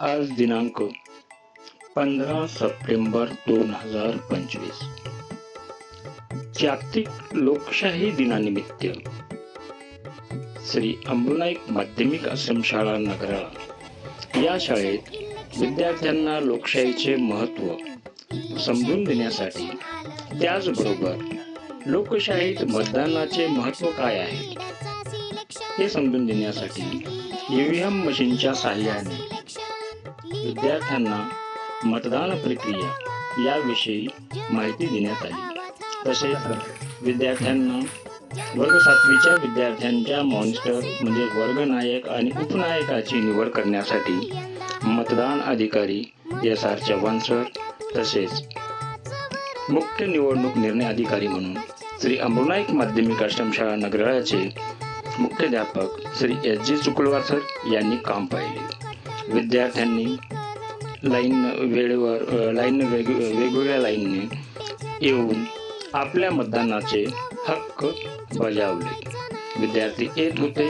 आज दिनांक पंधरा सप्टेंबर दोन हजार पंचवीस. जागतिक लोकशाही दिनानिमित्त श्री अंबुनाईक माध्यमिक आश्रम शाळा नगराळा या शाळेत विद्यार्थ्यांना लोकशाहीचे महत्त्व समजून देण्यासाठी त्याचबरोबर लोकशाहीत मतदानाचे महत्त्व काय आहे हे समजून देण्यासाठी ईव्हीएम मशीनच्या साहाय्याने विद्यार्थ्यांना मतदान प्रक्रिया याविषयी माहिती देण्यात आली. तसेच विद्यार्थ्यांना वर्ग सातवीच्या विद्यार्थ्यांच्या मॉनिस्टर म्हणजे वर्गनायक आणि उपनायकाची निवड करण्यासाठी मतदान अधिकारी एस आर चव्हाण सर तसेच मुख्य निवडणूक निर्णय अधिकारी म्हणून श्री अमृनाईक माध्यमिक आश्रमशाळा नगराळाचे मुख्याध्यापक Shri S G Chukalwar sir यांनी काम पाहिले. विद्यार्थ्यांनी लाईन वेळेवर लाईन वेग वेगवेगळ्या लाईनने येऊन आपल्या मतदानाचे हक्क बजावले. विद्यार्थी येत होते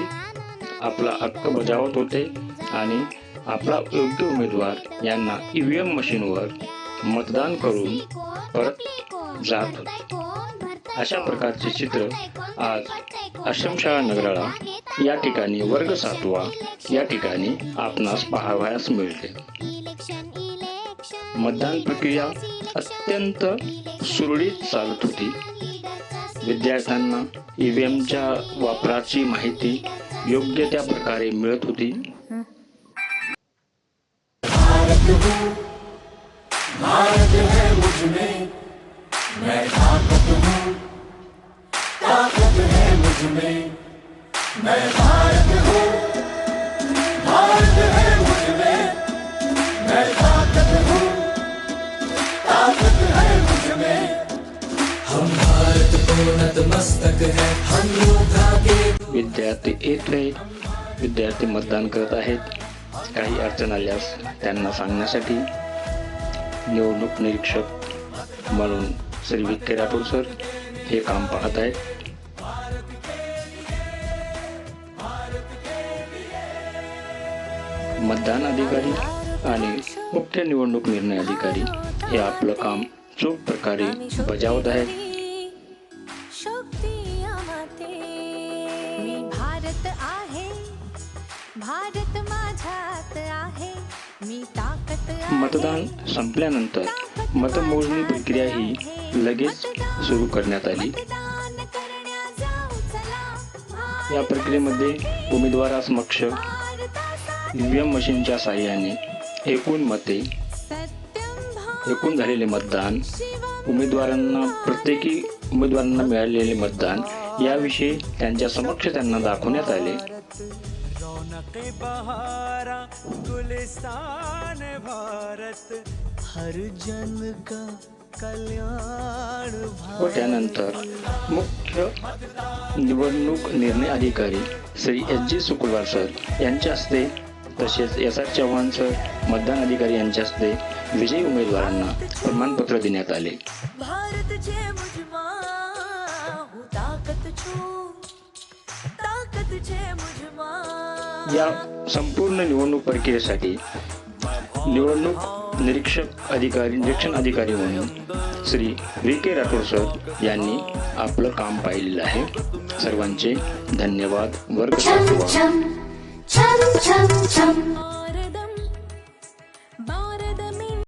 आपला हक्क बजावत होते आणि आपला योग्य उमेदवार यांना ई व्ही एम मशीनवर मतदान करून परत जात होते. अशा प्रकारचे चित्र आज आश्रमशाळा नगराळा या ठिकाणी वर्ग सातवा. या ठिकाणी आपणास पाहावयास मिळते. मतदान प्रक्रिया अत्यंत सुरळीत चालत होती. विद्यार्थ्यांना ई व्ही एमच्या वापराची माहिती योग्य त्या प्रकारे मिळत होती. भारत है मुझमें मैं मुझमें मैं भारत हूँ। भारत है मुझमें मैं। ताकत हूँ। ताकत है मुझमें हम भारत को नतमस्तक है। हम विद्यार्थी आहेत विद्यार्थी मतदान करत आहेत काही अडचण आल्यास त्यांना सांगण्यासाठी निवडणूक निरीक्षक म्हणून श्री विखे राठोड सर हे काम पाहत आहेत. मतदान अधिकारी आणि मुख्य निवडणूक निर्णय अधिकारी हे आपलं काम चोख प्रकारे बजावत आहेत. मतदान संपल्यानंतर मतमोजणी प्रक्रिया ही लगेच सुरू करण्यात आली. या प्रक्रियेमध्ये उमेदवारासमक्ष ईव्हीएम मशीनच्या साहाय्याने एकूण मते एकूण झालेले मतदान उमेदवारांना प्रत्येकी उमेदवारांना मिळालेले मतदान याविषयी त्यांच्या समक्ष त्यांना दाखवण्यात आले. व त्यानंतर मुख्य निवडणूक निर्णय अधिकारी Shri S G Sukulwar sir यांच्या हस्ते तसेच एस आर चव्हाण सर मतदान अधिकारी यांच्या हस्ते विजयी उमेदवारांना प्रमाणपत्र देण्यात आले. या संपूर्ण निवडणूक प्रक्रियेसाठी निवडणूक निरीक्षक अधिकारी निरीक्षण अधिकारी म्हणून Shri V K Rathod sir यांनी आपलं काम पाहिलेलं आहे. सर्वांचे धन्यवाद. वर्ग 唱唱唱